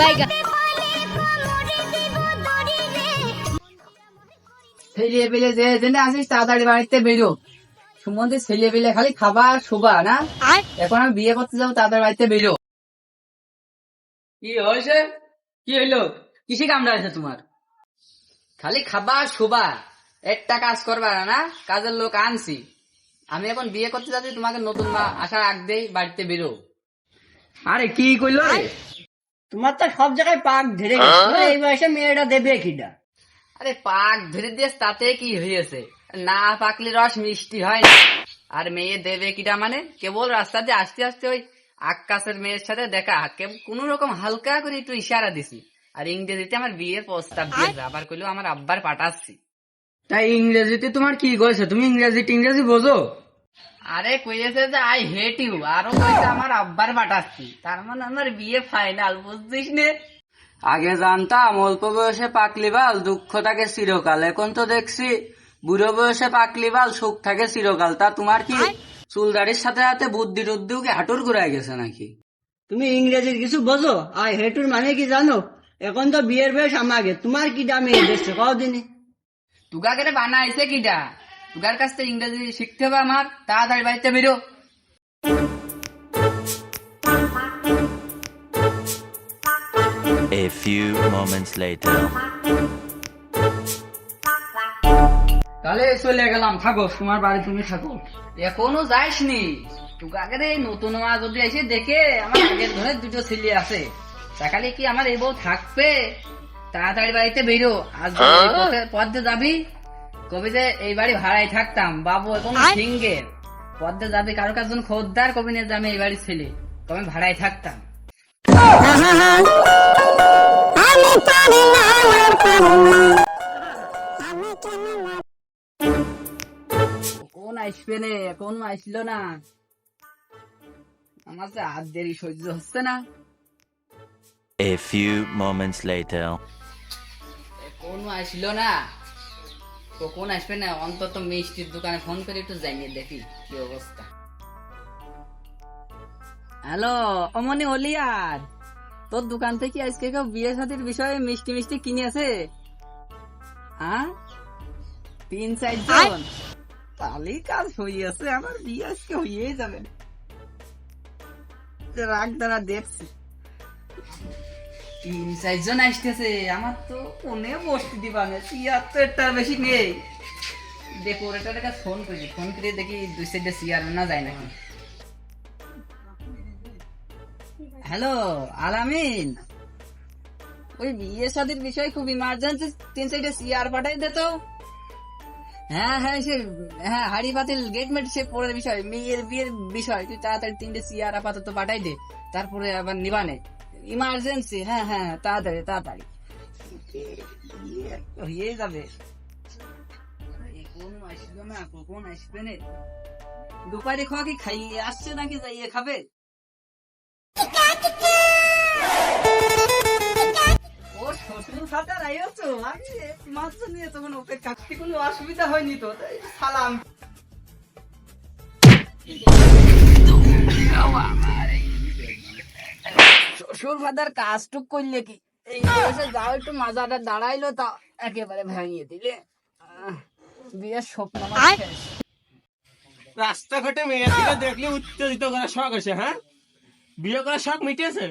বাইগা ছেলে পেলে যে জেনে আসিস তাড়াতাড়ি বাড়িতে বেরো। সুমন্দির ছেলে পেলে খালি খাবার শোভা না? এখন আমি বিয়ে করতে যাব তাড়াতাড়ি বাড়িতে বেরো। কি হয়েছে? কি হইল? কিসে কামড়া আছে তোমার? খালি খাবার শোভা একটা কাজ করবা না কাজের লোক আনছি। আমি এখন বিয়ে করতে যাচ্ছি তোমাকে নতুন মা আসার আগ দেই বাড়িতে বেরো। আরে কি কইলো রে? তোমার তো সব জায়গায় পাক ধরে গেছে। এই বয়সে মেয়েটা দেবে কিটা আরে পাক ধরে দিয়েছ তাতে কি হয়েছে? না পাকলে রস মিষ্টি হয় না। আর মেয়ে দেবে কিটা মানে? কেবল রাস্তা দিয়ে আসতে আসতে ওই আকাশের মেয়ের সাথে দেখা। কোনো রকম হালকা করে একটু ইশারা দিছি। আর ইংরেজিতে আমার বিয়ের প্রস্তাব দিয়েছে। আবার কইলো আমার আব্বার পাঠাচ্ছি। তাই ইংরেজিতে তোমার কি করেছে তুমি ইংরেজি ইংরেজি বোঝো? আরে কইয়েছে যে আই হেট ইউ আরও কইছে আমার আব্বার পাঠাচ্ছি তার মানে আমার বিয়ে ফাইনাল বুঝছিস নে? আগে জানতাম অল্প বয়সে পাকলি বাল দুঃখ থাকে চিরকাল। এখন তো দেখছি বুড়ো বয়সে পাকলি বাল সুখ থাকে চিরকাল। তা তোমার কি চুলদারির সাথে সাথে বুদ্ধি টুদ্ধিও কি হাঁটুর ঘুরাই গেছে নাকি? তুমি ইংরেজির কিছু বোঝো? আর হেটুর মানে কি জানো? এখন তো বিয়ের বয়স আমাকে তোমার কি দামি দেশে? কদিনে তুগাকে বানাইছে কিটা তুগার কাছ থেকে ইংরেজি শিখতে হবে আমার তাড়াতাড়ি বাড়িতে বেরো। A few moments later. তাহলে চলে গেলাম থাকো তোমার বাড়ি তুমি থাকো। এখনও যাইসনি? তুগাকে এই নতুন মা যদি এসে দেখে আমার আগের ঘরে দুটো ছেলে আছে সকালে কি আমার এই বউ থাকবে? তাড়াতাড়ি বাড়িতে বেরো। আজ পথ যাবি? কবি যে এই বাড়ি ভাড়ায় থাকতাম বাবু এখন সিঙ্গে পথ দিয়ে যাবি কারও কাছে খোদ্দার কবি নিয়ে আমি এই বাড়ির ছেলে কবি ভাড়ায় থাকতাম। কোন আসবে নে কোন আসলো না? আমার তো হাত দেরি সহ্য হচ্ছে না। A few moments later. কোন আসলো না? কখন আসবে না অন্তত মিষ্টির দোকানে ফোন করে একটু জানিয়ে দেখি কি অবস্থা। হ্যালো অমনি অলিয়ার তোর দোকান থেকে আজকে কেউ বিয়ে সাথীর বিষয়ে মিষ্টি মিষ্টি কিনেছে হ্যাঁ? তিন চারজন তাহলে কাজ হইয়াছে আমার বিয়ে আজকে হইয়েই যাবে। রাগ দ্বারা দেখছি। তিন চারজন আসতেছে, আমার তো ফোনে বসতে দিবা না তিয়াত্তরটার বেশি নেই। কাছে ফোন করি ফোন করে দেখি দুই সাইডে চেয়ার না যায় নাকি। হ্যালো আলামিন। ওই বিয়ে শাদির বিষয় খুব ইমার্জেন্সি তিন সাইডে চেয়ার পাঠাই দে তো। হ্যাঁ হ্যাঁ সে হ্যাঁ হাড়ি পাতিল গেট মেট সে পরের বিষয়, মেয়ের বিয়ের বিষয়, তুই তাড়াতাড়ি তিনটে চেয়ার আপাতত পাঠাই দে, তারপরে আবার নিবানে ইমার্জেন্সি হ্যাঁ হ্যাঁ তাড়াতাড়ি তাড়াতাড়ি। হয়ে যাবে। কোন আসবে না, কখন আসবে না? দুপারে খাওয়া কি খাইয়ে আসছে নাকি যাইয়ে খাবে? কোনো অসুবিধা হয়নি তো সালাম। শ্বশুর ফাদার কাজটুক করলে কি? এই বয়সে যাও একটু মাজাটা দাঁড়াইলো তা একেবারে ভাঙিয়ে দিলে। আহ, বিয়ের স্বপ্ন। রাস্তাঘাটে মেয়েটিকে দেখলে উত্তেজিত করার শখ আছে হ্যাঁ? বিয়ে করার শখ মিটেছে?